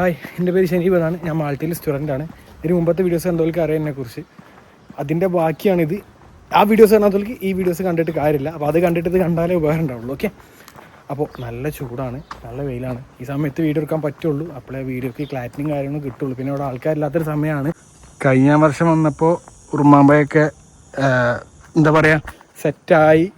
Hi എന്റെ പേര് ഷനീബാണ് ഞാൻ മാൾട്ടിയിൽ സ്റ്റുഡന്റ് ആണ്. ഇതിന് മുമ്പത്തെ വീഡിയോസ് കണ്ടവർക്ക് അറിയാം എന്നെക്കുറിച്ച് അതിന്റെ ബാക്കിയാണിത്. ആ വീഡിയോസ് കാണാത്തവർക്ക് ഈ വീഡിയോസ് കണ്ടിട്ട് കാര്യമില്ല. അപ്പോൾ അത് കണ്ടിട്ട് ഇത് കണ്ടാലേ ഉപകാരം ഉണ്ടാവുള്ളൂ ഓക്കെ അപ്പോൾ നല്ല ചൂടാണ്. നല്ല വെയിലാണ്. ഈ സമയത്ത് വീഡിയോ എടുക്കാൻ പറ്റുള്ളൂ. അപ്പോഴേ വീഡിയോക്ക് ക്ലാരിറ്റിയും കാര്യങ്ങളും കിട്ടുള്ളൂ. പിന്നെ ഇവിടെ ആൾക്കാരില്ലാത്തൊരു സമയമാണ്. കഴിഞ്ഞ വർഷം വന്നപ്പോൾ ഉറുമാമ്പയൊക്കെ എന്താ പറയുക സെറ്റായി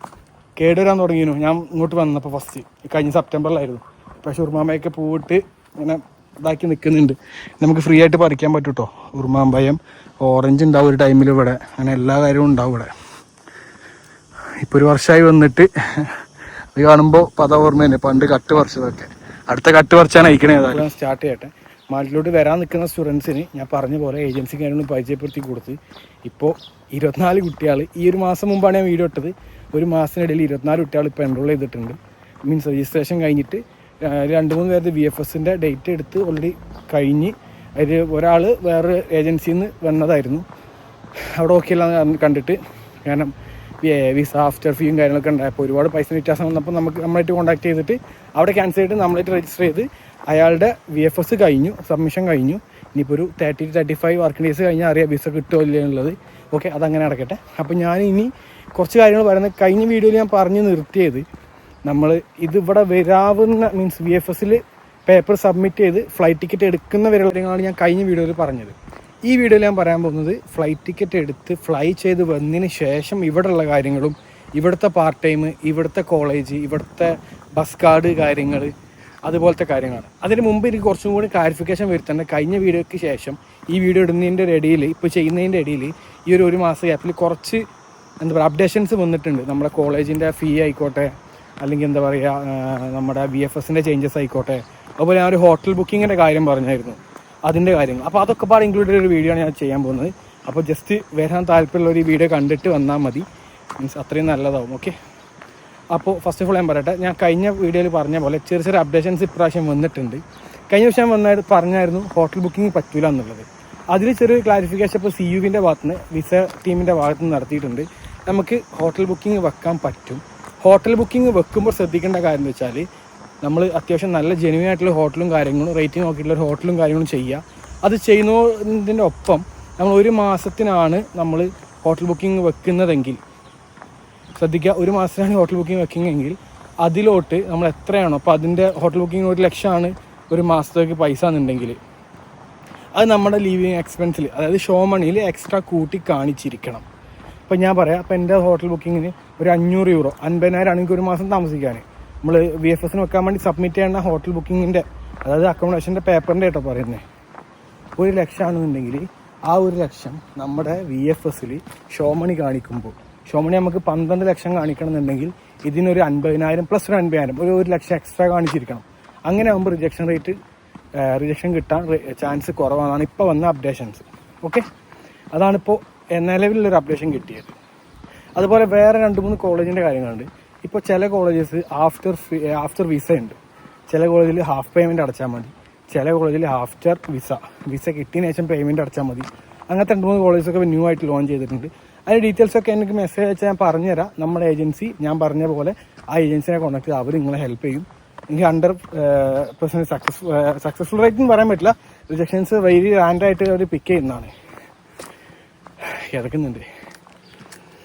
കേടുവരാൻ തുടങ്ങിയിരുന്നു. ഞാൻ ഇങ്ങോട്ട് വന്നപ്പോൾ ഫസ്റ്റ് കഴിഞ്ഞ സെപ്റ്റംബറിലായിരുന്നു പക്ഷേ ഉറുമാമ്പയൊക്കെ പൂവിട്ട് ഇങ്ങനെ ഇതാക്കി നിൽക്കുന്നുണ്ട് നമുക്ക് ഫ്രീ ആയിട്ട് പറിക്കാൻ പറ്റും കേട്ടോ ഉറുമാമ്പയം ഓറഞ്ച് ഉണ്ടാവും ഒരു ടൈമിൽ ഇവിടെ. അങ്ങനെ എല്ലാ കാര്യവും ഉണ്ടാവും ഇവിടെ. ഇപ്പോൾ ഒരു വർഷമായി വന്നിട്ട് അത് കാണുമ്പോൾ പത ഓർമ്മ തന്നെ. പണ്ട് കട്ട് പറിച്ചതൊക്കെ. അടുത്ത കട്ട് പറിച്ചാണ് അയക്കണേ സ്റ്റാർട്ട് ചെയ്യട്ടെ. മാലിലോട്ട് വരാൻ നിൽക്കുന്ന സ്റ്റുഡൻസിന് ഞാൻ പറഞ്ഞ പോലെ ഏജൻസി കാര്യങ്ങളും പരിചയപ്പെടുത്തി കൊടുത്ത് ഇപ്പോൾ ഇരുപത്തിനാല് കുട്ടികൾ ഈ ഒരു മാസം മുമ്പാണ് ഞാൻ വീഡിയോ ഇട്ടത്. ഒരു മാസത്തിനിടയിൽ ഇരുപത്തിനാല് കുട്ടികൾ ഇപ്പോൾ എൻറോൾ ചെയ്തിട്ടുണ്ട്. മീൻസ് രജിസ്ട്രേഷൻ കഴിഞ്ഞിട്ട് രണ്ട് മൂന്ന് പേരുടെ വി എഫ് എസിന്റെ ഡേറ്റ് എടുത്ത് ഓൾറെഡി കഴിഞ്ഞ് അതിൽ ഒരാൾ വേറൊരു ഏജൻസിയിൽ നിന്ന് വന്നതായിരുന്നു. അവിടെ ഓക്കെ അല്ല കണ്ടിട്ട്. കാരണം വിസ ആഫ്റ്റർ ഫീയും കാര്യങ്ങളൊക്കെ ഉണ്ടായപ്പോൾ ഒരുപാട് പൈസ വ്യത്യാസം വന്നപ്പോൾ നമുക്ക് നമ്മളായിട്ട് കോൺടാക്ട് ചെയ്തിട്ട് അവിടെ ക്യാൻസൽ ചെയ്തിട്ട് നമ്മളായിട്ട് രജിസ്റ്റർ ചെയ്ത് അയാളുടെ വി എഫ് എസ് കഴിഞ്ഞു സബ്മിഷൻ കഴിഞ്ഞു. ഇനിയിപ്പോൾ ഒരു thirty two thirty five working days കഴിഞ്ഞാൽ അറിയാം വിസ കിട്ടുമോ ഇല്ലയോ എന്നുള്ളത്. ഓക്കെ അതങ്ങനെ നടക്കട്ടെ. അപ്പോൾ ഞാൻ ഇനി കുറച്ച് കാര്യങ്ങൾ പറയുന്നത് കഴിഞ്ഞ വീഡിയോയിൽ ഞാൻ പറഞ്ഞു നിർത്തിയത് നമ്മൾ ഇതിവിടെ വരാവുന്ന മീൻസ് വി എഫ് എസിൽ പേപ്പർ സബ്മിറ്റ് ചെയ്ത് ഫ്ലൈറ്റ് ടിക്കറ്റ് എടുക്കുന്ന വരെയുള്ള കാര്യങ്ങളാണ് ഞാൻ കഴിഞ്ഞ വീഡിയോയിൽ പറഞ്ഞത്. ഈ വീഡിയോയിൽ ഞാൻ പറയാൻ പോകുന്നത് ഫ്ലൈറ്റ് ടിക്കറ്റ് എടുത്ത് ഫ്ലൈ ചെയ്ത് വന്നതിന് ശേഷം ഇവിടെയുള്ള കാര്യങ്ങളും ഇവിടുത്തെ പാർട്ട് ടൈം ഇവിടുത്തെ കോളേജ് ഇവിടുത്തെ ബസ് കാർഡ് കാര്യങ്ങൾ അതുപോലത്തെ കാര്യങ്ങളാണ്. അതിന് മുമ്പ് എനിക്ക് കുറച്ചും കൂടി ക്ലാരിഫിക്കേഷൻ വരുത്തേണ്ട കഴിഞ്ഞ വീഡിയോയ്ക്ക് ശേഷം ഈ വീഡിയോ ഇടുന്നതിന്റെ ഇടയിൽ ഇപ്പോൾ ചെയ്യുന്നതിന്റെ ഇടയിൽ ഈ ഒരു ഒരു മാസ ഗ്യാപ്പിൽ കുറച്ച് എന്താ പറയുക അപ്ഡേഷൻസ് വന്നിട്ടുണ്ട്. നമ്മുടെ കോളേജിന്റെ ഫീ ആയിക്കോട്ടെ അല്ലെങ്കിൽ എന്താ പറയുക നമ്മുടെ ബി എഫ് എസിന്റെ ചേഞ്ചസ് ആയിക്കോട്ടെ. അതുപോലെ ഞാൻ ഒരു ഹോട്ടൽ ബുക്കിങ്ങിന്റെ കാര്യം പറഞ്ഞായിരുന്നു. അതിന്റെ കാര്യങ്ങൾ അപ്പോൾ അതൊക്കെ പാടെ ഇൻക്ലൂഡഡ് ഒരു വീഡിയോ ആണ് ഞാൻ ചെയ്യാൻ പോകുന്നത്. അപ്പോൾ ജസ്റ്റ് വരാൻ താല്പര്യമുള്ള ഒരു വീഡിയോ കണ്ടിട്ട് വന്നാൽ മതി. മീൻസ് അത്രയും നല്ലതാവും. ഓക്കെ അപ്പോൾ ഫസ്റ്റ് ഓഫ് ഓൾ ഞാൻ പറയട്ടെ. ഞാൻ കഴിഞ്ഞ വീഡിയോയിൽ പറഞ്ഞ പോലെ ചെറിയ ചെറിയ അപ്ഡേഷൻസ് ഇപ്രാവശ്യം വന്നിട്ടുണ്ട്. കഴിഞ്ഞ ദിവസം വന്നായിരുന്നു പറഞ്ഞായിരുന്നു ഹോട്ടൽ ബുക്കിംഗ് പറ്റൂല എന്നുള്ളത്. അതിൽ ചെറിയൊരു ക്ലാരിഫിക്കേഷൻ ഇപ്പോൾ സി യുവിന്റെ ഭാഗത്തുനിന്ന് വിസ ടീമിന്റെ ഭാഗത്തുനിന്ന് നടത്തിയിട്ടുണ്ട്. നമുക്ക് ഹോട്ടൽ ബുക്കിംഗ് വെക്കാൻ പറ്റും. ഹോട്ടൽ ബുക്കിംഗ് വെക്കുമ്പോൾ ശ്രദ്ധിക്കേണ്ട കാര്യം എന്ന് വെച്ചാൽ നമ്മൾ അത്യാവശ്യം നല്ല ജെനുവൻ ആയിട്ടുള്ള ഹോട്ടലും കാര്യങ്ങളും റേറ്റിംഗ് നോക്കിയിട്ടുള്ള ഒരു ഹോട്ടലും കാര്യങ്ങളും ചെയ്യുക. അത് ചെയ്യുന്നതിന്റെ ഒപ്പം നമ്മൾ ഒരു മാസത്തിനാണ് നമ്മൾ ഹോട്ടൽ ബുക്കിംഗ് വെക്കുന്നതെങ്കിൽ ശ്രദ്ധിക്കുക ഒരു മാസത്തിനാണ് ഹോട്ടൽ ബുക്കിംഗ് വെക്കുന്നതെങ്കിൽ അതിലോട്ട് നമ്മൾ എത്രയാണോ അപ്പോൾ അതിന്റെ ഹോട്ടൽ ബുക്കിംഗ് ഒരു ലക്ഷമാണ് ഒരു മാസത്തേക്ക് പൈസ എന്നുണ്ടെങ്കിൽ അത് നമ്മുടെ ലീവിങ് എക്സ്പെൻസിൽ അതായത് ഷോ മണിയിൽ എക്സ്ട്രാ കൂട്ടി കാണിച്ചിരിക്കണം. അപ്പോൾ ഞാൻ പറയാം അപ്പം എന്റെ ഹോട്ടൽ ബുക്കിങ്ങിന് ഒരു അഞ്ഞൂറ് യൂറോ അൻപതിനായിരം ആണെങ്കിൽ ഒരു മാസം താമസിക്കാൻ. നമ്മൾ വി എഫ് എസിന് വെക്കാൻ വേണ്ടി സബ്മിറ്റ് ചെയ്യേണ്ട ഹോട്ടൽ ബുക്കിങ്ങിന്റെ അതായത് അക്കോമഡേഷന്റെ പേപ്പറിന്റെ കേട്ടോ പറയുന്നത് ഒരു ലക്ഷമാണെന്നുണ്ടെങ്കിൽ ആ ഒരു ലക്ഷം നമ്മുടെ വി എഫ് എസിൽ ഷോമണി കാണിക്കുമ്പോൾ ഷോമണി നമുക്ക് പന്ത്രണ്ട് ലക്ഷം കാണിക്കണമെന്നുണ്ടെങ്കിൽ ഇതിനൊരു അൻപതിനായിരം പ്ലസ് ഒരു അൻപതിനായിരം ഒരു ഒരു ലക്ഷം എക്സ്ട്രാ കാണിച്ചിരിക്കണം. അങ്ങനെ ആകുമ്പോൾ റിജക്ഷൻ റേറ്റ് റിജക്ഷൻ കിട്ടാൻ ചാൻസ് കുറവാണ്. ഇപ്പോൾ വന്ന അപ്ഡേഷൻസ് ഓക്കെ അതാണിപ്പോൾ നിലവിലുള്ളൊരു അപ്ഡേഷൻ കിട്ടിയത്. അതുപോലെ വേറെ രണ്ട് മൂന്ന് കോളേജിന്റെ കാര്യങ്ങളുണ്ട്. ഇപ്പോൾ ചില കോളേജസ് ആഫ്റ്റർ ആഫ്റ്റർ വിസ ഉണ്ട്. ചില കോളേജിൽ ഹാഫ് പേയ്മെന്റ് അടച്ചാൽ മതി. ചില കോളേജിൽ ആഫ്റ്റർ വിസ വിസ കിട്ടിയതിന് ശേഷം പേയ്മെന്റ് അടച്ചാൽ മതി. അങ്ങനത്തെ രണ്ട് മൂന്ന് കോളേജസൊക്കെ ന്യൂ ആയിട്ട് ലോഞ്ച് ചെയ്തിട്ടുണ്ട്. അതിന്റെ ഡീറ്റെയിൽസ് ഒക്കെ എനിക്ക് മെസ്സേജ് അയച്ചാൽ ഞാൻ പറഞ്ഞുതരാം. നമ്മുടെ ഏജൻസി ഞാൻ പറഞ്ഞ പോലെ ആ ഏജൻസിനെ കോൺടാക്ട് ചെയ്ത് അവർ നിങ്ങളെ ഹെൽപ്പ് ചെയ്യും. എനിക്ക് hundred percent success successful rate എന്ന് പറയാൻ പറ്റില്ല. റിജക്ഷൻസ് വെരി റാൻഡായിട്ട് അവർ പിക്ക് ചെയ്യുന്നതാണ്. കിടക്കുന്നുണ്ട്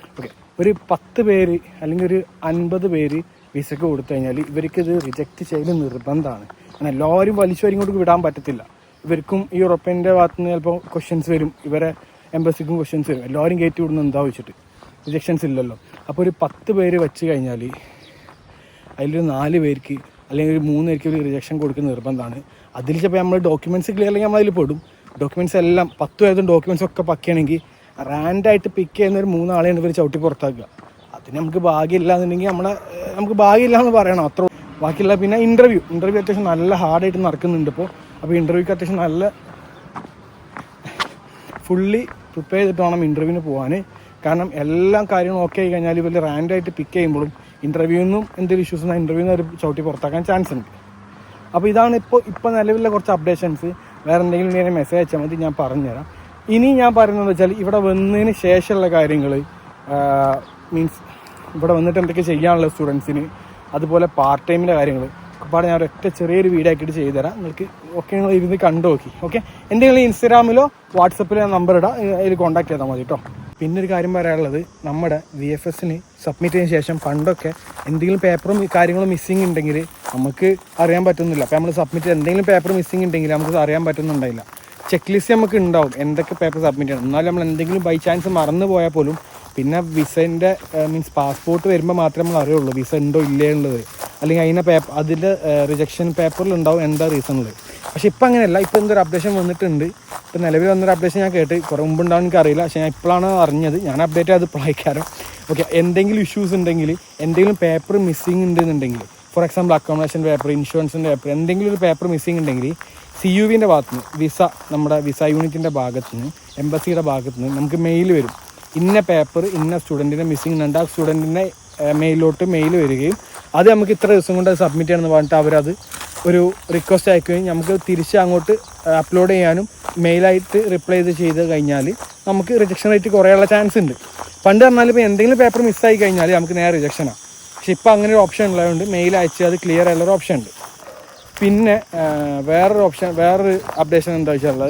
ഓക്കെ ഒരു പത്ത് പേര് അല്ലെങ്കിൽ ഒരു അൻപത് പേര് വിസക്ക് കൊടുത്തു കഴിഞ്ഞാൽ ഇവർക്കിത് റിജക്റ്റ് ചെയ്ത് നിർബന്ധമാണ്. കാരണം എല്ലാവരും വലിച്ചു ഇങ്ങോട്ട് വിടാൻ പറ്റത്തില്ല. ഇവർക്കും ഈ യൂറോപ്യന്റെ ഭാഗത്ത് നിന്ന് ചിലപ്പോൾ ക്വസ്റ്റ്യൻസ് വരും. ഇവരെ എംബസിക്കും ക്വസ്റ്റ്യൻസ് വരും. എല്ലാവരും കയറ്റി വിടുന്ന എന്താ വെച്ചിട്ട്? റിജക്ഷൻസ് ഇല്ലല്ലോ. അപ്പോൾ ഒരു പത്ത് പേര് വെച്ച് കഴിഞ്ഞാൽ അതിലൊരു നാല് പേർക്ക് അല്ലെങ്കിൽ ഒരു മൂന്ന് പേർക്ക് ഒരു റിജക്ഷൻ കൊടുക്കുന്ന നിർബന്ധമാണ്. അതിൽ ചിലപ്പോൾ നമ്മൾ ഡോക്യുമെന്റ്സ് ക്ലിയർ അല്ലെങ്കിൽ നമ്മൾ അതിൽ പെടും. ഡോക്യുമെന്റ്സ് എല്ലാം പത്ത് പേരും ഡോക്യുമെന്റ്സ് ഒക്കെ പക്കുകയാണെങ്കിൽ റാൻഡായിട്ട് പിക്ക് ചെയ്യുന്ന ഒരു മൂന്നാളെയാണ് ഇവർ ചവിട്ടി പുറത്താക്കുക. അതിന് നമുക്ക് ഭാഗ്യമില്ല എന്നുണ്ടെങ്കിൽ നമ്മളെ നമുക്ക് ഭാഗ്യമില്ല എന്ന് പറയണം അത്ര ബാക്കിയുള്ള പിന്നെ ഇന്റർവ്യൂ ഇന്റർവ്യൂ അത്യാവശ്യം നല്ല ഹാർഡായിട്ട് നടക്കുന്നുണ്ട് ഇപ്പോൾ അപ്പോൾ ഇന്റർവ്യൂക്ക് അത്യാവശ്യം നല്ല ഫുള്ളി പ്രിപ്പയർ ചെയ്തിട്ട് വേണം ഇന്റർവ്യൂവിന് പോകാൻ കാരണം എല്ലാ കാര്യങ്ങളും ഓക്കെ ആയി കഴിഞ്ഞാൽ ഇവർ റാൻഡായിട്ട് പിക്ക് ചെയ്യുമ്പോഴും ഇന്റർവ്യൂന്നും എന്തെങ്കിലും ഇഷ്യൂസ് ഉണ്ടെങ്കിൽ ഇന്റർവ്യൂന്ന് ഒരു ചവിട്ടി പുറത്താക്കാൻ ചാൻസ് ഉണ്ട്. അപ്പോൾ ഇതാണ് ഇപ്പോൾ ഇപ്പോൾ നിലവിലെ കുറച്ച് അപ്ഡേഷൻസ് വേറെ എന്തെങ്കിലും ഇങ്ങനെ മെസ്സേജ് അയച്ചാൽ മതി ഞാൻ പറഞ്ഞുതരാം. ഇനി ഞാൻ പറയുന്നത് വെച്ചാൽ ഇവിടെ വന്നതിന് ശേഷമുള്ള കാര്യങ്ങൾ മീൻസ് ഇവിടെ വന്നിട്ട് എന്തൊക്കെ ചെയ്യാനുള്ള സ്റ്റുഡൻസിന് അതുപോലെ പാർട്ട് ടൈമിന്റെ കാര്യങ്ങൾ. പാടെ ഞാൻ ഒരൊറ്റ ചെറിയൊരു വീഡിയോ ആക്കിയിട്ട് ചെയ്തുതരാം. നിങ്ങൾക്ക് ഒക്കെ നിങ്ങൾ ഇരുന്ന് കണ്ടു നോക്കി. ഓക്കെ എന്തെങ്കിലും ഇൻസ്റ്റാഗ്രാമിലോ വാട്സപ്പിലോ നമ്പർ ഇടാം. അതിൽ കോൺടാക്ട് ചെയ്താൽ മതി കേട്ടോ. പിന്നെ ഒരു കാര്യം പറയാനുള്ളത് നമ്മുടെ വി എഫ് എസിന് സബ്മിറ്റ് ചെയ്തതിന് ശേഷം പണ്ടൊക്കെ എന്തെങ്കിലും പേപ്പറും കാര്യങ്ങളും മിസ്സിങ് ഉണ്ടെങ്കിൽ നമുക്ക് അറിയാൻ പറ്റുന്നില്ല. അപ്പോൾ നമ്മൾ സബ്മിറ്റ് ചെയ്ത് എന്തെങ്കിലും പേപ്പർ മിസ്സിങ് ഉണ്ടെങ്കിൽ നമുക്ക് അറിയാൻ പറ്റുന്നുണ്ടായില്ല. ചെക്ക് ലിസ്റ്റ് നമുക്ക് ഉണ്ടാവും. എന്തൊക്കെ പേപ്പർ സബ്മിറ്റ് ചെയ്യണം. എന്നാലും നമ്മൾ എന്തെങ്കിലും ബൈ ചാൻസ് മറന്നു പോയാൽ പോലും പിന്നെ വിസന്റെ മീൻസ് പാസ്പോർട്ട് വരുമ്പോൾ മാത്രമേ നമ്മൾ അറിയുള്ളൂ വിസ ഉണ്ടോ ഇല്ലേ ഉള്ളത് അല്ലെങ്കിൽ അതിന്റെ പേപ്പർ അതിന്റെ റിജക്ഷൻ പേപ്പറിൽ ഉണ്ടാവും എന്താ റീസൺ ഉള്ളത് പക്ഷേ ഇപ്പം അങ്ങനെയല്ല. ഇപ്പോൾ എന്തൊരു അപ്ഡേഷൻ വന്നിട്ടുണ്ട്. ഇപ്പം നിലവിൽ വന്നൊരു അപ്ഡേഷൻ ഞാൻ കേട്ട് കുറേ മുമ്പ് ഉണ്ടാവും എനിക്ക് അറിയില്ല പക്ഷേ ഞാൻ ഇപ്പോഴാണ് അറിഞ്ഞത്. ഞാൻ അപ്ഡേറ്റ് ചെയ്ത് ഇപ്പോൾ അയക്കാറ് ഓക്കെ എന്തെങ്കിലും ഇഷ്യൂസ് ഉണ്ടെങ്കിൽ എന്തെങ്കിലും പേപ്പർ മിസ്സിങ് ഉണ്ടെന്നുണ്ടെങ്കിൽ ഫോർ എക്സാമ്പിൾ അക്കോമഡേഷൻ പേപ്പർ ഇൻഷുറൻസിന്റെ പേപ്പർ എന്തെങ്കിലും ഒരു പേപ്പർ മിസ്സിംഗ് ഉണ്ടെങ്കിൽ സി യു വിന്റെ ഭാഗത്ത് നിന്ന് വിസ നമ്മുടെ വിസ യൂണിറ്റിന്റെ ഭാഗത്ത് നിന്ന് എംബസിയുടെ ഭാഗത്ത് നിന്ന് നമുക്ക് മെയിൽ വരും. ഇന്ന പേപ്പർ ഇന്ന സ്റ്റുഡന്റിനെ മിസ്സിംഗ് ഉണ്ട് ആ സ്റ്റുഡന്റിന്റെ മെയിലോട്ട് മെയിൽ വരികയും അത് നമുക്ക് ഇത്ര ദിവസം കൊണ്ട് സബ്മിറ്റ് ചെയ്യണമെന്ന് പറഞ്ഞിട്ട് അവരത് ഒരു റിക്വസ്റ്റ് അയക്കുകയും നമുക്ക് തിരിച്ച് അങ്ങോട്ട് അപ്ലോഡ് ചെയ്യാനും മെയിലായിട്ട് റിപ്ലൈ ചെയ്ത് ചെയ്ത് കഴിഞ്ഞാൽ നമുക്ക് റിജക്ഷൻ റേറ്റ് കുറയാനുള്ള ചാൻസ് ഉണ്ട്. പണ്ട് പറഞ്ഞാൽ ഇപ്പോൾ എന്തെങ്കിലും പേപ്പർ മിസ്സായി കഴിഞ്ഞാൽ നമുക്ക് നേരെ റിജക്ഷനാണ് പക്ഷെ ഇപ്പോൾ അങ്ങനെ ഒരു ഓപ്ഷൻ ഉള്ളതുകൊണ്ട് മെയിൽ അയച്ച് അത് ക്ലിയർ ആയുള്ളൊരു ഓപ്ഷൻ ഉണ്ട്. പിന്നെ വേറൊരു ഓപ്ഷൻ വേറൊരു അപ്ഡേഷൻ എന്താ വെച്ചാൽ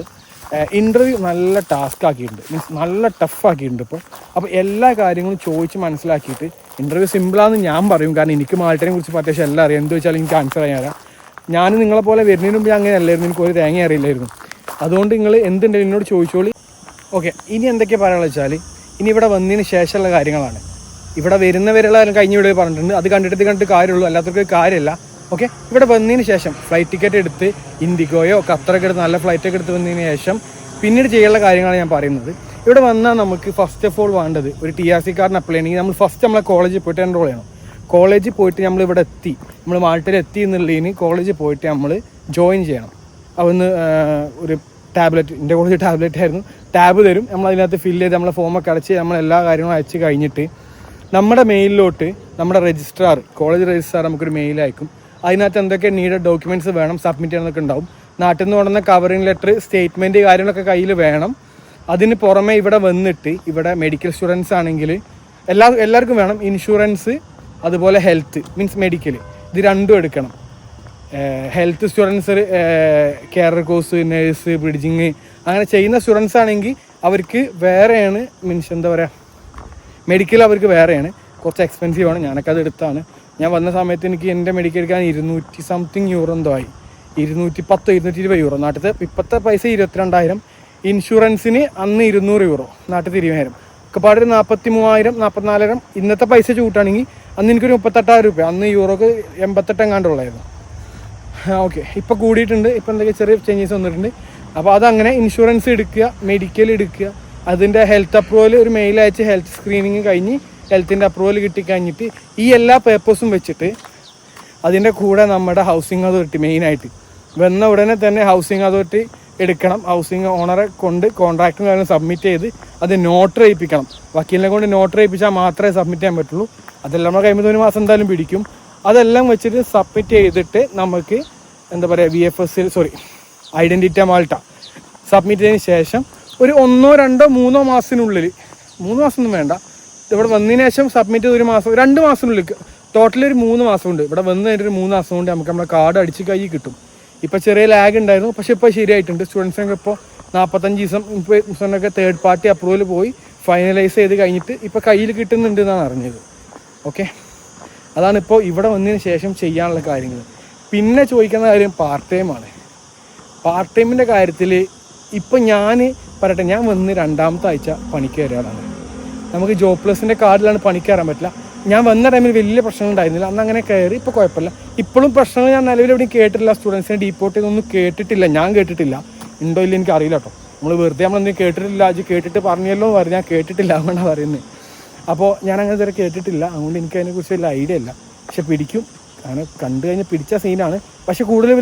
ഇന്റർവ്യൂ നല്ല ടാസ്ക് ആക്കിയിട്ടുണ്ട്. മീൻസ് നല്ല ടഫ് ആക്കിയിട്ടുണ്ട് ഇപ്പോൾ അപ്പോൾ എല്ലാ കാര്യങ്ങളും ചോദിച്ച് മനസ്സിലാക്കിയിട്ട് ഇന്റർവ്യൂ സിമ്പിളാണെന്ന് ഞാൻ പറയും. കാരണം എനിക്ക് മാൾട്ടിനെ കുറിച്ച് അത്യാവശ്യം എല്ലാം അറിയാം. എന്ത് വെച്ചാൽ എനിക്ക് ആൻസർ ചെയ്യാൻ തരാം ഞാൻ നിങ്ങളെ പോലെ വരുന്നതിന് മുമ്പ് അങ്ങനെ അല്ലായിരുന്നു. എനിക്ക് ഒരു തേങ്ങ അറിയില്ലായിരുന്നു. അതുകൊണ്ട് നിങ്ങൾ എന്തുണ്ടെങ്കിലും എന്നോട് ചോദിച്ചോളി. ഓക്കെ ഇനി എന്തൊക്കെയാണ് പറയാനുള്ളത് വെച്ചാൽ ഇനി ഇവിടെ വന്നതിന് ശേഷമുള്ള കാര്യങ്ങളാണ്. ഇവിടെ വരുന്നവരെല്ലാം കഴിഞ്ഞ ഇവിടെ പറഞ്ഞിട്ടുണ്ട്. അത് കണ്ടിട്ട് കണ്ടിട്ട് കാര്യമുള്ളൂ. അല്ലാത്തവർക്ക് കാര്യമില്ല. ഓക്കെ ഇവിടെ വന്നതിന് ശേഷം ഫ്ലൈറ്റ് ടിക്കറ്റ് എടുത്ത് ഇൻഡിഗോയോ ഖത്തറൊക്കെ എടുത്ത് നല്ല ഫ്ലൈറ്റ് ഒക്കെ എടുത്ത് വന്നതിന് ശേഷം പിന്നീട് ചെയ്യാനുള്ള കാര്യങ്ങളാണ് ഞാൻ പറയുന്നത്. ഇവിടെ വന്നാൽ നമുക്ക് ഫസ്റ്റ് ഓഫ് ഓൾ വേണ്ടത് ഒരു ടി ആർ സി കാർഡിന് അപ്ലൈ ചെയ്യണമെങ്കിൽ നമ്മൾ ഫസ്റ്റ് നമ്മളെ കോളേജിൽ പോയിട്ട് എൻറോൾ ചെയ്യണം. കോളേജിൽ പോയിട്ട് നമ്മൾ ഇവിടെ എത്തി. നമ്മൾ മാൾട്ടയിൽ എത്തി എന്നുള്ളതിന് കോളേജിൽ പോയിട്ട് നമ്മൾ ജോയിൻ ചെയ്യണം. അവിടുന്ന് ഒരു ടാബ്ലറ്റ് എന്റെ കോളേജ് ടാബ്ലറ്റ് ആയിരുന്നു. ടാബ് തരും. നമ്മൾ അതിനകത്ത് ഫില്ല് ചെയ്ത് നമ്മളെ ഫോമൊക്കെ അടച്ച് നമ്മൾ എല്ലാ കാര്യങ്ങളും അയച്ച് കഴിഞ്ഞിട്ട് നമ്മുടെ മെയിലിലോട്ട് നമ്മുടെ രജിസ്ട്രാർ കോളേജ് രജിസ്ട്രാർ നമുക്കൊരു മെയിൽ അയക്കും. അതിനകത്ത് എന്തൊക്കെ നീഡ് ഡോക്യുമെന്റ്സ് വേണം സബ്മിറ്റ് ചെയ്യണമെന്നൊക്കെ ഉണ്ടാവും. നാട്ടിൽ നിന്ന് കൊണ്ടുവന്ന കവറിംഗ് ലെറ്റർ സ്റ്റേറ്റ്മെന്റ് കാര്യങ്ങളൊക്കെ കയ്യിൽ വേണം. അതിന് പുറമെ ഇവിടെ വന്നിട്ട് ഇവിടെ മെഡിക്കൽ സ്റ്റുഡൻസ് ആണെങ്കിൽ എല്ലാ എല്ലാവർക്കും വേണം. ഇൻഷുറൻസ് അതുപോലെ ഹെൽത്ത് മീൻസ് മെഡിക്കൽ ഇത് രണ്ടും എടുക്കണം. Health students care course nurse bridging അങ്ങനെ ചെയ്യുന്ന സ്റ്റുഡൻസ് ആണെങ്കിൽ അവർക്ക് വേറെയാണ് മീൻസ് എന്താ പറയുക മെഡിക്കൽ അവർക്ക് വേറെയാണ്. കുറച്ച് എക്സ്പെൻസീവ് ആണ്. ഞാനൊക്കെ അത് എടുത്താണ്. ഞാൻ വന്ന സമയത്ത് എനിക്ക് എന്റെ മെഡിക്കൽ എടുക്കാൻ ഇരുന്നൂറ്റി സംതിങ് യൂറോ എന്തോ ആയി. ഇരുന്നൂറ്റി പത്ത് ഇരുന്നൂറ്റി ഇരുപത് യൂറോ നാട്ടിലത്തെ ഇപ്പോഴത്തെ പൈസ ഇരുപത്തിരണ്ടായിരം. ഇൻഷുറൻസിന് അന്ന് ഇരുന്നൂറ് യൂറോ നാട്ടിൽ തിരുവായിരം ഒക്കെപ്പാട് ഒരു നാൽപ്പത്തി മൂവായിരം നാൽപ്പത്തിനാലായിരം ഇന്നത്തെ പൈസ ചൂട്ടാണെങ്കിൽ അന്ന് എനിക്കൊരു മുപ്പത്തെട്ടായിരം രൂപ. അന്ന് യൂറോക്ക് എൺപത്തെട്ട് എങ്ങാണ്ടുള്ളായിരുന്നു ഓക്കെ ഇപ്പോൾ കൂടിയിട്ടുണ്ട്. ഇപ്പോൾ എന്തൊക്കെ ചെറിയ ചേഞ്ചസ് വന്നിട്ടുണ്ട്. അപ്പോൾ അതങ്ങനെ ഇൻഷുറൻസ് എടുക്കുക മെഡിക്കൽ എടുക്കുക. അതിന്റെ ഹെൽത്ത് അപ്രൂവൽ ഒരു മെയിൽ അയച്ച് ഹെൽത്ത് സ്ക്രീനിങ് കഴിഞ്ഞ് ഹെൽത്തിന്റെ അപ്രൂവൽ കിട്ടിക്കഴിഞ്ഞിട്ട് ഈ എല്ലാ പേപ്പേഴ്സും വെച്ചിട്ട് അതിന്റെ കൂടെ നമ്മുടെ ഹൗസിംഗ് അതോറിറ്റി മെയിനായിട്ട് വന്ന ഉടനെ തന്നെ ഹൗസിംഗ് അതോറിറ്റി എടുക്കണം. ഹൗസിംഗ് ഓണറെ കൊണ്ട് കോൺട്രാക്റ്റും കാര്യങ്ങളും സബ്മിറ്റ് ചെയ്ത് അത് നോട്ട് ചെയ്യിപ്പിക്കണം. വക്കീലിനെ കൊണ്ട് നോട്ട് ചെയ്യിപ്പിച്ചാൽ മാത്രമേ സബ്മിറ്റ് ചെയ്യാൻ പറ്റുള്ളൂ. അതെല്ലാം നമ്മൾ കഴിയുമ്പോൾ ഒരു മാസം എന്തായാലും പിടിക്കും. അതെല്ലാം വെച്ചിട്ട് സബ്മിറ്റ് ചെയ്തിട്ട് നമുക്ക് എന്താ പറയുക V F S sorry identity Malta submit ചെയ്തതിന് ശേഷം ഒരു ഒന്നോ രണ്ടോ മൂന്നോ മാസത്തിനുള്ളിൽ മൂന്ന് മാസമൊന്നും വേണ്ട ഇവിടെ വന്നതിന് ശേഷം സബ്മിറ്റ് ചെയ്ത് ഒരു മാസം രണ്ട് മാസത്തിനുള്ളിൽ ടോട്ടൽ ഒരു മൂന്ന് മാസമുണ്ട്. ഇവിടെ വന്ന് കഴിഞ്ഞിട്ട് ഒരു മൂന്ന് മാസം കൊണ്ട് നമുക്ക് നമ്മുടെ കാർഡ് അടിച്ച് കൈ കിട്ടും. ഇപ്പോൾ ചെറിയ ലാഗ് ഉണ്ടായിരുന്നു. പക്ഷേ ഇപ്പോൾ ശരിയായിട്ടുണ്ട്. സ്റ്റുഡൻസിനൊക്കെ ഇപ്പോൾ നാൽപ്പത്തഞ്ച് ദിവസം ദിവസമൊക്കെ തേർഡ് പാർട്ടി അപ്രൂവൽ പോയി. ഫൈനലൈസ് ചെയ്ത് കഴിഞ്ഞിട്ട് ഇപ്പോൾ കയ്യിൽ കിട്ടുന്നുണ്ട് എന്നാണ് അറിഞ്ഞത്. ഓക്കെ അതാണ് ഇപ്പോൾ ഇവിടെ വന്നതിന് ശേഷം ചെയ്യാനുള്ള കാര്യങ്ങൾ പിന്നെ ചോദിക്കുന്ന കാര്യം പാർട്ട് ടൈമാണ് പാർട്ട് ടൈമിന്റെ കാര്യത്തിൽ ഇപ്പം ഞാൻ പറയട്ടെ ഞാൻ വന്ന് രണ്ടാമത്തെ ആഴ്ച പണിക്ക് കയറിയതാണ് നമുക്ക് ജോബ് പ്ലസിന്റെ കാർഡിലാണ് പണിക്ക് കയറാൻ പറ്റില്ല. ഞാൻ വന്ന ടൈമിൽ വലിയ പ്രശ്നങ്ങൾ ഉണ്ടായിരുന്നില്ല. അന്ന് അങ്ങനെ കയറി ഇപ്പോൾ കുഴപ്പമില്ല. ഇപ്പോഴും പ്രശ്നങ്ങൾ ഞാൻ നിലവിൽ എവിടെയും കേട്ടിട്ടില്ല. സ്റ്റുഡൻസിനെ ഡീപ്പോർട്ട് ചെയ്തൊന്നും കേട്ടിട്ടില്ല. ഞാൻ കേട്ടിട്ടില്ല. ഉണ്ടോ ഇല്ല എനിക്ക് അറിയില്ല കേട്ടോ. നമ്മൾ വെറുതെ എന്തെങ്കിലും കേട്ടിട്ടില്ല. അത് കേട്ടിട്ട് പറഞ്ഞല്ലോ പറഞ്ഞു ഞാൻ കേട്ടിട്ടില്ല അതുകൊണ്ടാണ് പറയുന്നത് അപ്പോൾ ഞാൻ അങ്ങനെ ഇതുവരെ കേട്ടിട്ടില്ല. അതുകൊണ്ട് എനിക്ക് അതിനെക്കുറിച്ച് വലിയ ഐഡിയ ഇല്ല. പക്ഷെ പിടിക്കും. അങ്ങനെ കണ്ടു കഴിഞ്ഞാൽ പിടിച്ച സീനാണ് പക്ഷെ കൂടുതൽ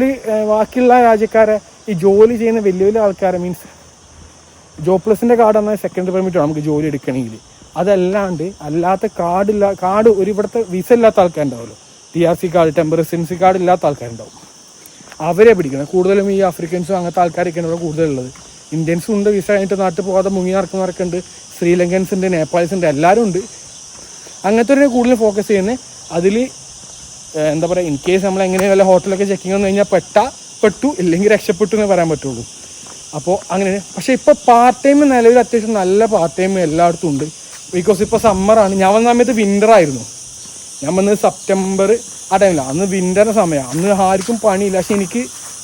ബാക്കിയുള്ള രാജ്യക്കാരെ ഈ ജോലി ചെയ്യുന്ന വലിയ വലിയ ആൾക്കാരെ മീൻസ് ജോബ് പ്ലസിന്റെ കാർഡ് എന്നാൽ സെക്കൻഡ് പെർമിറ്റ് നമുക്ക് ജോലി എടുക്കണമെങ്കിൽ. അതല്ലാണ്ട് അല്ലാത്ത കാർഡില്ല കാർഡ് ഒരു ഇവിടുത്തെ വിസ ഇല്ലാത്ത ആൾക്കാരുണ്ടാവുമല്ലോ. T R C card temper residency card ഇല്ലാത്ത ആൾക്കാരുണ്ടാവും. അവരെ പിടിക്കണം. കൂടുതലും ഈ ആഫ്രിക്കൻസും അങ്ങനത്തെ ആൾക്കാരൊക്കെയാണ് ഇവിടെ കൂടുതലുള്ളത്. ഇന്ത്യൻസും ഉണ്ട് വിസ കഴിഞ്ഞിട്ട് നാട്ടിൽ പോകാതെ മുങ്ങി നടക്കുന്നവരൊക്കെ ഉണ്ട്. ശ്രീലങ്കൻസ് ഉണ്ട് നേപ്പാളിസ് ഉണ്ട് എല്ലാവരും ഉണ്ട്. അങ്ങനത്തെ കൂടുതൽ ഫോക്കസ് ചെയ്യുന്നത്. അതിൽ എന്താ പറയുക ഇൻ കേസ് നമ്മൾ എങ്ങനെ വല്ല ഹോട്ടലൊക്കെ ചെക്കിങ് വന്നു കഴിഞ്ഞാൽ പെട്ട പെട്ടു ഇല്ലെങ്കിൽ രക്ഷപ്പെട്ടു എന്ന് പറയാൻ പറ്റുള്ളൂ. അപ്പോൾ അങ്ങനെ പക്ഷേ ഇപ്പോൾ പാർട്ട് ടൈം നിലവിൽ അത്യാവശ്യം നല്ല പാർട്ട് ടൈം എല്ലായിടത്തും ഉണ്ട്. ബിക്കോസ് ഇപ്പോൾ സമ്മറാണ് ഞാൻ വന്ന സമയത്ത് വിന്റർ ആയിരുന്നു. ഞാൻ വന്നത് സെപ്റ്റംബർ ആ ടൈമിലാണ് അന്ന് വിന്ററിന്റെ സമയമാണ് അന്ന് ആർക്കും പണിയില്ല. പക്ഷെ എനിക്ക്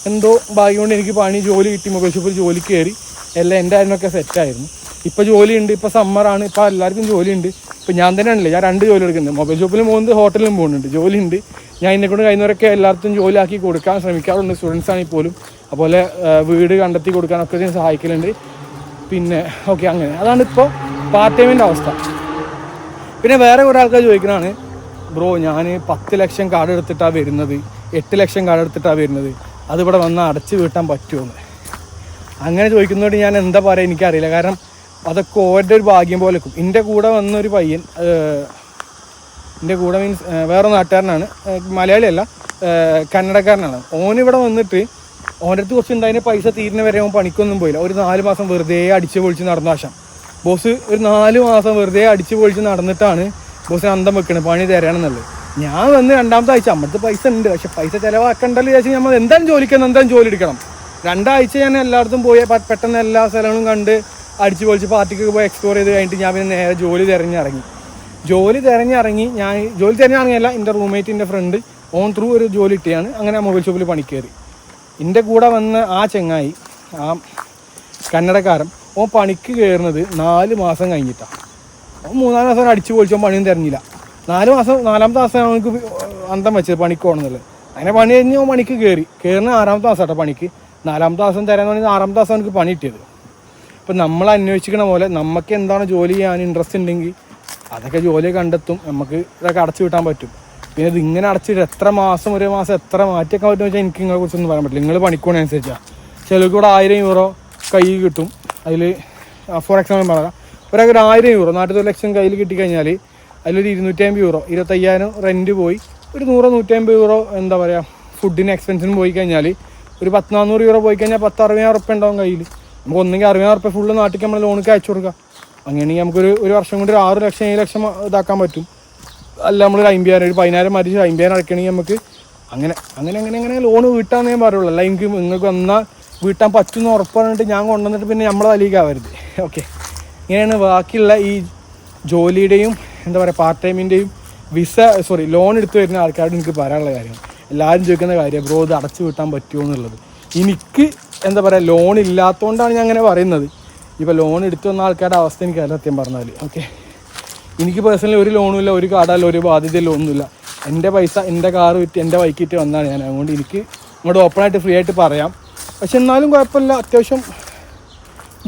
എന്തോ ഭാഗ്യം കൊണ്ട് എനിക്ക് പണി ജോലി കിട്ടി. മൊബൈൽ ഷോപ്പിൽ ജോലി കയറി എല്ലാം എന്റെ ആയിരുന്നൊക്കെ സെറ്റായിരുന്നു ഇപ്പോൾ ജോലിയുണ്ട് ഇപ്പോൾ സമ്മറാണ് ഇപ്പോൾ എല്ലാവർക്കും ജോലിയുണ്ട് ഇപ്പോൾ ഞാൻ തന്നെയാണല്ലേ ഞാൻ രണ്ട് ജോലി എടുക്കുന്നുണ്ട്. മൊബൈൽ ഷോപ്പിലും പോകുന്നുണ്ട് ഹോട്ടലിലും പോകുന്നുണ്ട്. ജോലിയുണ്ട് ഞാൻ എന്നെ കൊണ്ട് കഴിയുന്നവരൊക്കെ എല്ലാവർക്കും ജോലിയാക്കി കൊടുക്കാൻ ശ്രമിക്കാറുണ്ട്. സ്റ്റുഡൻസ് ആണെങ്കിൽ പോലും. അതുപോലെ വീട് കണ്ടെത്തി കൊടുക്കാനൊക്കെ സഹായിക്കലുണ്ട്. പിന്നെ ഓക്കെ അങ്ങനെ. അതാണ് ഇപ്പോൾ പാർട്ട് ടൈമിന്റെ അവസ്ഥ. പിന്നെ വേറെ കുറേ ആൾക്കാർ ചോദിക്കുന്നതാണ് ബ്രോ ഞാൻ പത്ത് ലക്ഷം കാർഡ് എടുത്തിട്ടാണ് വരുന്നത് എട്ട് ലക്ഷം കാർഡ് എടുത്തിട്ടാണ് വരുന്നത് അതിവിടെ വന്ന് അടച്ചു വീട്ടാൻ പറ്റുമോ അങ്ങനെ ചോദിക്കുന്നതോട് ഞാൻ എന്താ പറയുക എനിക്കറിയില്ല. കാരണം അതൊക്കെ ഓരുടെ ഒരു ഭാഗ്യം പോലെ നിൽക്കും. എന്റെ കൂടെ വന്ന ഒരു പയ്യൻ എന്റെ കൂടെ മീൻസ് വേറെ നാട്ടുകാരനാണ് മലയാളിയല്ല കന്നഡക്കാരനാണ് ഓനിവിടെ വന്നിട്ട് ഓന്റെ അടുത്ത് കുറച്ച് ഉണ്ടായതിന് പൈസ തീരുന്ന വരെ അവൻ പണിക്കൊന്നും പോയില്ല. ഒരു നാല് മാസം വെറുതെ അടിച്ച് പൊളിച്ച് നടന്ന ആശം ബോസ് ഒരു നാല് മാസം വെറുതെ അടിച്ച് പൊളിച്ച് നടന്നിട്ടാണ് ബോസ് അന്തം വെക്കണത്. പണി തരാണെന്നുള്ളത്. ഞാൻ വന്ന് രണ്ടാമത്തെ ആഴ്ച അമ്മടുത്ത് പൈസ ഉണ്ട്. പക്ഷെ പൈസ ചിലവാക്കണ്ടല്ലോ വിചാരിച്ച് നമ്മൾ എന്തായാലും ജോലിക്കണം എന്തായാലും ജോലി എടുക്കണം. രണ്ടാഴ്ച ഞാൻ എല്ലായിടത്തും പോയി. പെട്ടെന്ന് എല്ലാ സ്ഥലങ്ങളും കണ്ട് അടിച്ച് പൊളിച്ച് പാർട്ടിക്കൊക്കെ പോയി എക്സ്പ്ലോർ ചെയ്ത് കഴിഞ്ഞിട്ട് ഞാൻ പിന്നെ നേരെ ജോലി തിരഞ്ഞിറങ്ങി. ജോലി തിരഞ്ഞിറങ്ങി. ഞാൻ ജോലി തിരഞ്ഞിറങ്ങിയല്ല എന്റെ റൂംമേറ്റ് എന്റെ ഫ്രണ്ട് ഓൺ ത്രൂ ഒരു ജോലി ഇട്ടിയാണ് അങ്ങനെ മൊബൈൽ ഷോപ്പിൽ പണി കയറി എന്റെ കൂടെ വന്ന ആ ചെങ്ങായി ആ കന്നഡക്കാരൻ ഓൻ പണിക്ക് കയറുന്നത് നാല് മാസം കഴിഞ്ഞിട്ടാണ് ഓൻ മൂന്നാൽ മാസം അടിച്ചു പൊളിച്ചോ പണിയും തിരഞ്ഞില്ല നാല് മാസം നാലാമത്തെ മാസം അവനക്ക് അന്തം വെച്ചത് പണിക്ക് പോകണമെന്നുള്ളത്. അങ്ങനെ പണി കഴിഞ്ഞ് ഓൻ പണിക്ക് കയറി കയറുന്ന ആറാമത്തെ മാസം കേട്ടോ പണിക്ക്. നാലാമത്തെ മാസം തരാന്ന് പറഞ്ഞാൽ ആറാമത്തെ മാസം അവനക്ക് പണി കിട്ടിയത്. അപ്പം നമ്മൾ അന്വേഷിക്കണ പോലെ നമുക്ക് എന്താണ് ജോലി ചെയ്യാൻ ഇൻട്രസ്റ്റ് ഉണ്ടെങ്കിൽ അതൊക്കെ ജോലി കണ്ടെത്തും. നമുക്ക് ഇതൊക്കെ അടച്ചു വിട്ടാൻ പറ്റും. പിന്നെ ഇത് ഇങ്ങനെ അടച്ചിട്ട് എത്ര മാസം ഒരു മാസം എത്ര മാറ്റിയൊക്കെ പറ്റുമെന്ന് വെച്ചാൽ എനിക്ക് നിങ്ങളെ കുറിച്ചൊന്നും പറയാൻ പറ്റില്ല. നിങ്ങൾ പണിക്കോണനുസരിച്ചാണ് ചിലർക്ക് ഇവിടെ ആയിരം യൂറോ കൈ കിട്ടും. അതിൽ ഫോർ എക്സാമ്പിൾ പറയാം ഒരാൾക്ക് ഒരു ആയിരം യൂറോ നാട്ടിൽ ഒരു ലക്ഷം കയ്യിൽ കിട്ടിക്കഴിഞ്ഞാൽ അതിലൊരു ഇരുന്നൂറ്റമ്പത് യൂറോ ഇരുപത്തയ്യായിരം റെന്റ് പോയി. ഒരു നൂറോ നൂറ്റമ്പത് യൂറോ എന്താ പറയുക ഫുഡിന് എക്സ്പെൻസിന് പോയി കഴിഞ്ഞാൽ ഒരു പത്ത് നാനൂറ് യൂറോ പോയി കഴിഞ്ഞാൽ പത്ത് അറുപതിനായിരം ഉറുപ്പ്യ ഉണ്ടാവും കയ്യിൽ നമുക്ക് ഒന്നെങ്കിൽ അറുപതിനായിരം ഉറുപ്പ്യ ഫുള്ള് നാട്ടിൽ നമ്മൾ ലോണിക്ക് അയച്ചു കൊടുക്കാം. അങ്ങനെയാണെങ്കിൽ നമുക്കൊരു ഒരു വർഷം കൊണ്ട് ഒരു ആറ് ലക്ഷം ഏഴ് ലക്ഷം ഇതാക്കാൻ പറ്റും. അല്ല നമ്മൾ ഒരു അമ്പതിനായിരം ഒരു പതിനായിരം മരിച്ച് അമ്പതിനായിരം അടക്കണമെങ്കിൽ നമുക്ക് അങ്ങനെ അങ്ങനെ അങ്ങനെ അങ്ങനെ ലോൺ വീട്ടാന്നേ പറയുള്ളൂ. അല്ല എനിക്ക് നിങ്ങൾക്ക് വന്നാൽ വീട്ടാൻ പറ്റുന്ന ഉറപ്പ് പറഞ്ഞിട്ട് ഞാൻ കൊണ്ടുവന്നിട്ട് പിന്നെ നമ്മൾ തലീക്കാവരുത് ഓക്കെ ഇങ്ങനെയാണ് ബാക്കിയുള്ള ഈ ജോലിയുടെയും എന്താ പറയുക പാർട്ട് ടൈമിന്റെയും വിസ സോറി ലോൺ എടുത്തു വരുന്ന ആൾക്കാരോട് എനിക്ക് പറയാനുള്ള കാര്യം. എല്ലാവരും ചോദിക്കുന്ന കാര്യം ബ്രോ ഇത് അടച്ചു വിട്ടാൻ പറ്റുമോ? എന്നുള്ളത്. എനിക്ക് എന്താ പറയുക ലോൺ ഇല്ലാത്തതുകൊണ്ടാണ് ഞാൻ അങ്ങനെ പറയുന്നത്. ഇപ്പോൾ ലോൺ എടുത്തു വന്ന ആൾക്കാരുടെ അവസ്ഥ എനിക്ക് സത്യം പറഞ്ഞാൽ ഓക്കെ എനിക്ക് പേഴ്സണലി ഒരു ലോണും ഇല്ല ഒരു കാർഡല്ല ഒരു ബാധ്യതയില്ല ഒന്നുമില്ല. എന്റെ പൈസ എന്റെ കാർ വിറ്റ് എന്റെ ബൈക്ക് വിറ്റ് വന്നതാണ് ഞാൻ. അതുകൊണ്ട് എനിക്ക് ഇങ്ങോട്ട് ഓപ്പണായിട്ട് ഫ്രീ ആയിട്ട് പറയാം. പക്ഷെ എന്നാലും കുഴപ്പമില്ല. അത്യാവശ്യം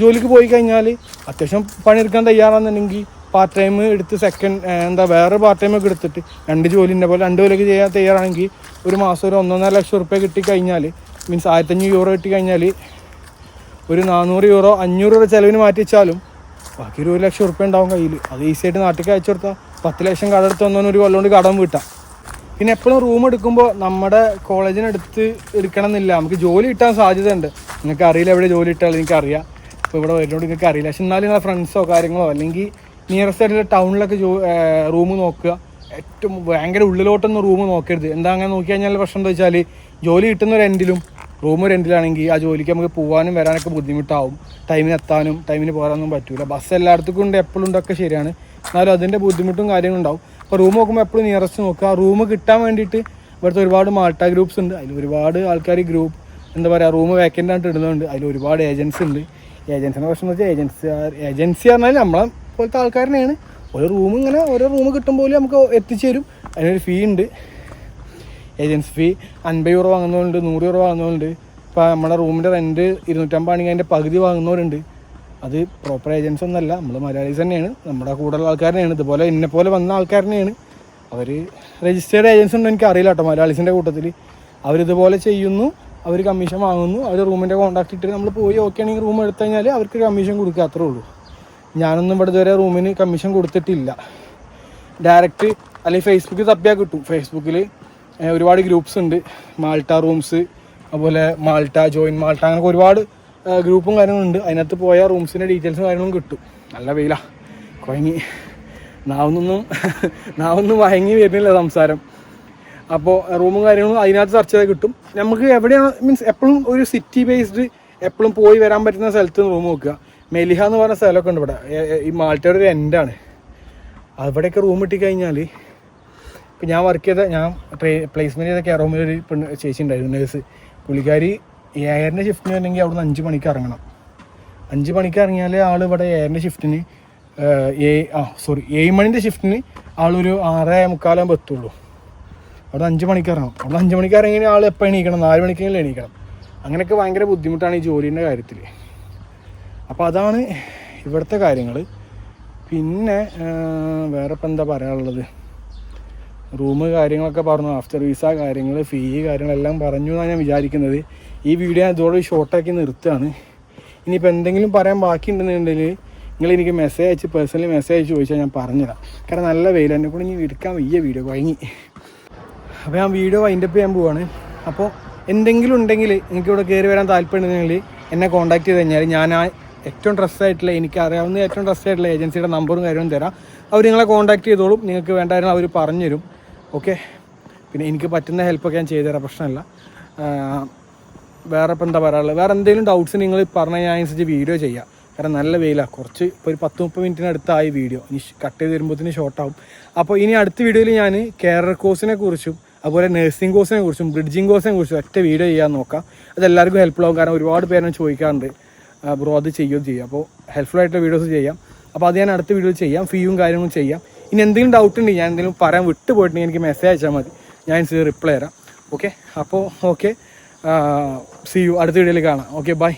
ജോലിക്ക് പോയി കഴിഞ്ഞാൽ അത്യാവശ്യം പണിയെടുക്കാൻ തയ്യാറാണെന്നുണ്ടെങ്കിൽ പാർട്ട് ടൈം എടുത്ത് സെക്കൻഡ് എന്താ വേറെ പാർട്ട് ടൈം ഒക്കെ എടുത്തിട്ട് രണ്ട് ജോലിന്റെ പോലെ രണ്ട് ജോലിയൊക്കെ ചെയ്യാൻ തയ്യാറാണെങ്കിൽ ഒരു മാസം ഒരു ഒന്നൊന്നര ലക്ഷം റുപ്യ കിട്ടി കഴിഞ്ഞാൽ മീൻസ് ആയിരത്തഞ്ഞൂറ് യൂറോ കിട്ടി കഴിഞ്ഞാൽ ഒരു നാനൂറ് യൂറോ അഞ്ഞൂറ് യൂറോ ചിലവിന് മാറ്റി വെച്ചാലും ബാക്കി ഒരു ലക്ഷം റുപ്യ ഉണ്ടാവും കയ്യിൽ അത് ഈസി ആയിട്ട് നാട്ടിലേക്ക് അയച്ചു കൊടുത്താൽ പത്ത് ലക്ഷം കടം എടുത്ത് വന്നവന് ഒരു കൊല്ലം കൊണ്ട് കടം വീട്ടാം. പിന്നെ എപ്പോഴും റൂം എടുക്കുമ്പോൾ നമ്മുടെ കോളേജിനടുത്ത് എടുക്കണം എന്നില്ല നമുക്ക് ജോലി കിട്ടാൻ സാധ്യതയുണ്ട്. നിങ്ങൾക്ക് അറിയില്ല എവിടെ ജോലി ഇട്ടാൽ എനിക്കറിയാം ഇപ്പോൾ ഇവിടെ വരുന്നോട് നിങ്ങൾക്ക് അറിയില്ല. പക്ഷെ എന്നാലും നിങ്ങളെ ഫ്രണ്ട്സോ കാര്യങ്ങളോ അല്ലെങ്കിൽ നിയറസ്റ്റ് ആയിട്ടുള്ള ടൗണിലൊക്കെ ജോ റൂം നോക്കുക. ഏറ്റവും ഭയങ്കര ഉള്ളിലോട്ടൊന്നും റൂം നോക്കരുത്. എന്താ അങ്ങനെ നോക്കി കഴിഞ്ഞാൽ പ്രശ്നം എന്താ വെച്ചാൽ ജോലി കിട്ടുന്ന ഒരു എൻഡിലും റൂം എൻഡിലാണെങ്കിൽ ആ ജോലിക്ക് നമുക്ക് പോകാനും വരാനൊക്കെ ബുദ്ധിമുട്ടാവും. ടൈമിന് എത്താനും ടൈമിന് പോകാനൊന്നും പറ്റില്ല ബസ് എല്ലായിടത്തും ഉണ്ട് എപ്പോഴും ഉണ്ടൊക്കെ ശരിയാണ്. എന്നാലും അതിന്റെ ബുദ്ധിമുട്ടും കാര്യങ്ങളും ഉണ്ടാവും. അപ്പോൾ റൂം നോക്കുമ്പോൾ എപ്പോഴും നിയറസ്റ്റ് നോക്കുക. ആ റൂം കിട്ടാൻ വേണ്ടിയിട്ട് ഇവിടുത്തെ ഒരുപാട് മാൾട്ട ഗ്രൂപ്പ്സ് ഉണ്ട്. അതിൽ ഒരുപാട് ആൾക്കാർ ഗ്രൂപ്പ് എന്താ പറയുക റൂം വേക്കന്റ് ആയിട്ട് ഇടുന്നുണ്ട്. അതിൽ ഒരുപാട് ഏജൻസി ഉണ്ട്. ഏജൻസിനെ പ്രശ്നം വെച്ചാൽ ഏജൻസി ഏജൻസി പറഞ്ഞാൽ നമ്മളെ പോലത്തെ ആൾക്കാരനെയാണ് ഓരോ റൂം ഇങ്ങനെ ഓരോ റൂം കിട്ടുമ്പോൾ നമുക്ക് എത്തിച്ചു തരും അതിനൊരു ഫീ ഉണ്ട്. ഏജൻസി ഫീ അൻപത് യൂറോ വാങ്ങുന്നവരുണ്ട് നൂറ് യൂറോ വാങ്ങുന്നവരുണ്ട്. ഇപ്പോൾ നമ്മുടെ റൂമിന്റെ റെന്റ് ഇരുന്നൂറ്റമ്പതാണെങ്കിൽ അതിന്റെ പകുതി വാങ്ങുന്നവരുണ്ട്. അത് പ്രോപ്പർ ഏജൻസ് ഒന്നല്ല നമ്മൾ മലയാളീസ് തന്നെയാണ് നമ്മുടെ കൂടുതൽ ആൾക്കാരനെയാണ് ഇതുപോലെ എന്നെ പോലെ വന്ന ആൾക്കാരനെയാണ്. അവർ രജിസ്റ്റേർഡ് ഏജൻസ് ഉണ്ടോ എനിക്ക് അറിയില്ല കേട്ടോ മലയാളീസിന്റെ കൂട്ടത്തിൽ അവരിതുപോലെ ചെയ്യുന്നു അവർ കമ്മീഷൻ വാങ്ങുന്നു അവർ റൂമിന്റെ കോൺടാക്ട് ഇട്ട് നമ്മൾ പോയി ഓക്കെ ആണെങ്കിൽ റൂം എടുത്തു കഴിഞ്ഞാൽ അവർക്ക് കമ്മീഷൻ കൊടുക്കുക അത്രേ ഉള്ളൂ. ഞാനൊന്നും ഇവിടെ ഇതുവരെ റൂമിന് കമ്മീഷൻ കൊടുത്തിട്ടില്ല. ഡയറക്റ്റ് അല്ലെങ്കിൽ ഫേസ്ബുക്കിൽ തപ്പിയാൽ കിട്ടും. ഫേസ്ബുക്കിൽ ഒരുപാട് ഗ്രൂപ്പ്സ് ഉണ്ട്. മാൾട്ട റൂംസ് അതുപോലെ മാൾട്ട ജോയിൻ മാൾട്ട അങ്ങനെ ഒരുപാട് ഗ്രൂപ്പും കാര്യങ്ങളും ഉണ്ട് അതിനകത്ത് പോയാൽ റൂംസിന്റെ ഡീറ്റെയിൽസും കാര്യങ്ങളും കിട്ടും. നല്ല വെയിലാ. കുഴങ്ങി നാവുന്നൊന്നും നാവൊന്നും വഴങ്ങി വരുന്നില്ല സംസാരം. അപ്പോൾ റൂമും കാര്യങ്ങളും അതിനകത്ത് സെർച്ച് ചെയ്താൽ കിട്ടും. നമുക്ക് എവിടെയാണ് മീൻസ് എപ്പോഴും ഒരു സിറ്റി ബേസ്ഡ് എപ്പോഴും പോയി വരാൻ പറ്റുന്ന സ്ഥലത്ത് റൂം നോക്കുക. മെലിഹ എന്ന് പറഞ്ഞ സ്ഥലമൊക്കെ ഉണ്ട് ഇവിടെ. ഈ മാൾട്ടയുടെ ഒരു എൻഡാണ് അവിടെയൊക്കെ റൂം കിട്ടിക്കഴിഞ്ഞാൽ ഇപ്പം ഞാൻ വർക്ക് ചെയ്ത ഞാൻ പ്ലേസ്മെന്റ് ചെയ്ത കെയർ ഹോമിൽ ഒരു ചേച്ചി ഉണ്ടായിരുന്നു നേഴ്സ് പുള്ളിക്കാരി ഏഴരന്റെ ഷിഫ്റ്റിന് വരണമെങ്കിൽ അവിടുന്ന് അഞ്ച് മണിക്ക് ഇറങ്ങണം. അഞ്ച് മണിക്ക് ഇറങ്ങിയാൽ ആൾ ഇവിടെ ഏഴരന്റെ ഷിഫ്റ്റിന് ഏ ആ സോറി ഏഴ് മണിന്റെ ഷിഫ്റ്റിന് ആളൊരു ആറേ മുക്കാലാകുമ്പോൾ എത്തുള്ളൂ. അവിടെ അഞ്ച് മണിക്ക് ഇറങ്ങണം. അവിടെ അഞ്ച് മണിക്ക് ഇറങ്ങിയാൽ ആൾ എപ്പോൾ എണീക്കണം? നാല് മണിക്കെങ്കിലും എണീക്കണം. അങ്ങനെയൊക്കെ ഭയങ്കര ബുദ്ധിമുട്ടാണ് ഈ ജോലീന്റെ കാര്യത്തിൽ അപ്പോൾ അതാണ് ഇവിടുത്തെ കാര്യങ്ങൾ പിന്നെ വേറെ ഇപ്പം എന്താ പറയാനുള്ളത്? റൂം കാര്യങ്ങളൊക്കെ പറഞ്ഞു ആഫ്റ്റർ വിസ കാര്യങ്ങൾ ഫീ കാര്യങ്ങളെല്ലാം പറഞ്ഞു എന്നാണ് ഞാൻ വിചാരിക്കുന്നത്. ഈ വീഡിയോ ഞാൻ ഇതോടെ ഷോർട്ടാക്കി നിർത്തുകയാണ്. ഇനിയിപ്പോൾ എന്തെങ്കിലും പറയാൻ ബാക്കിയുണ്ടെന്നുണ്ടെങ്കിൽ നിങ്ങൾ എനിക്ക് മെസ്സേജ് അയച്ച് പേഴ്സണലി മെസ്സേജ് അയച്ച് ചോദിച്ചാൽ ഞാൻ പറഞ്ഞുതരാം. കാരണം നല്ല വെയിൽ എന്നെ കൂടെ ഇനി എടുക്കാൻ വയ്യ വീഡിയോ വഴങ്ങി അപ്പോൾ ഞാൻ വീഡിയോ വൈൻഡപ്പ് ചെയ്യാൻ പോവാണ്. അപ്പോൾ എന്തെങ്കിലും ഉണ്ടെങ്കിൽ എനിക്ക് ഇവിടെ കയറി വരാൻ താല്പര്യമുണ്ടെങ്കിൽ എന്നെ കോൺടാക്ട് ചെയ്ത് കഴിഞ്ഞാൽ ഞാൻ ആ ഏറ്റവും ട്രസ്റ്റ് ആയിട്ടുള്ള എനിക്ക് അറിയാവുന്ന ഏറ്റവും ട്രസ്റ്റ് ആയിട്ടുള്ള ഏജൻസിയുടെ നമ്പറും കാര്യവും തരാം. അവർ നിങ്ങളെ കോൺടാക്ട് ചെയ്തോളും. നിങ്ങൾക്ക് വേണ്ട അവർ പറഞ്ഞു തരും ഓക്കെ. പിന്നെ എനിക്ക് പറ്റുന്ന ഹെൽപ്പൊക്കെ ഞാൻ ചെയ്തു തരാം പ്രശ്നമില്ല. വേറെ ഇപ്പം എന്താ പറയാനുള്ളത്? വേറെ എന്തെങ്കിലും ഡൗട്ട്സ് നിങ്ങൾ പറഞ്ഞാൽ ഞാൻ അനുസരിച്ച് വീഡിയോ ചെയ്യാം. കാരണം നല്ല വെയിലാണ് കുറച്ച് ഇപ്പോൾ ഒരു പത്ത് മുപ്പത് മിനിറ്റിനടുത്തായി വീഡിയോ ഇനി കട്ട് ചെയ്ത് വരുമ്പോഴത്തേന് ഷോർട്ടാവും അപ്പോൾ ഇനി അടുത്ത വീഡിയോയിൽ ഞാൻ കെയർ കോഴ്സിനെ കുറിച്ചും അതുപോലെ നഴ്സിംഗ് കോഴ്സിനെ കുറിച്ചും ബ്രിഡ്ജിങ് കോഴ്സിനെ കുറിച്ചും ഒറ്റ വീഡിയോ ചെയ്യാൻ നോക്കാം. അത് എല്ലാവർക്കും ഹെൽപ്ഫുൾ ആവും. കാരണം ഒരുപാട് പേരെ ചോദിക്കാറുണ്ട്. ബ്രോ അത് ചെയ്യുകയും ചെയ്യാം. അപ്പോൾ ഹെൽപ്ഫുൾ ആയിട്ടുള്ള വീഡിയോസ് ചെയ്യാം. അപ്പോൾ അത് ഞാൻ അടുത്ത വീഡിയോയിൽ ചെയ്യാം. ഫീയും കാര്യങ്ങളും ചെയ്യാം. ഇനി എന്തെങ്കിലും ഡൗട്ട് ഉണ്ടെങ്കിൽ ഞാൻ എന്തെങ്കിലും പറയാൻ വിട്ടു പോയിട്ടുണ്ടെങ്കിൽ എനിക്ക് മെസ്സേജ് അയച്ചാൽ മതി. ഞാൻ റിപ്ലൈ തരാം. ഓക്കെ അപ്പോൾ ഓക്കെ സി യു അടുത്ത വീഡിയോയിൽ കാണാം. Okay bye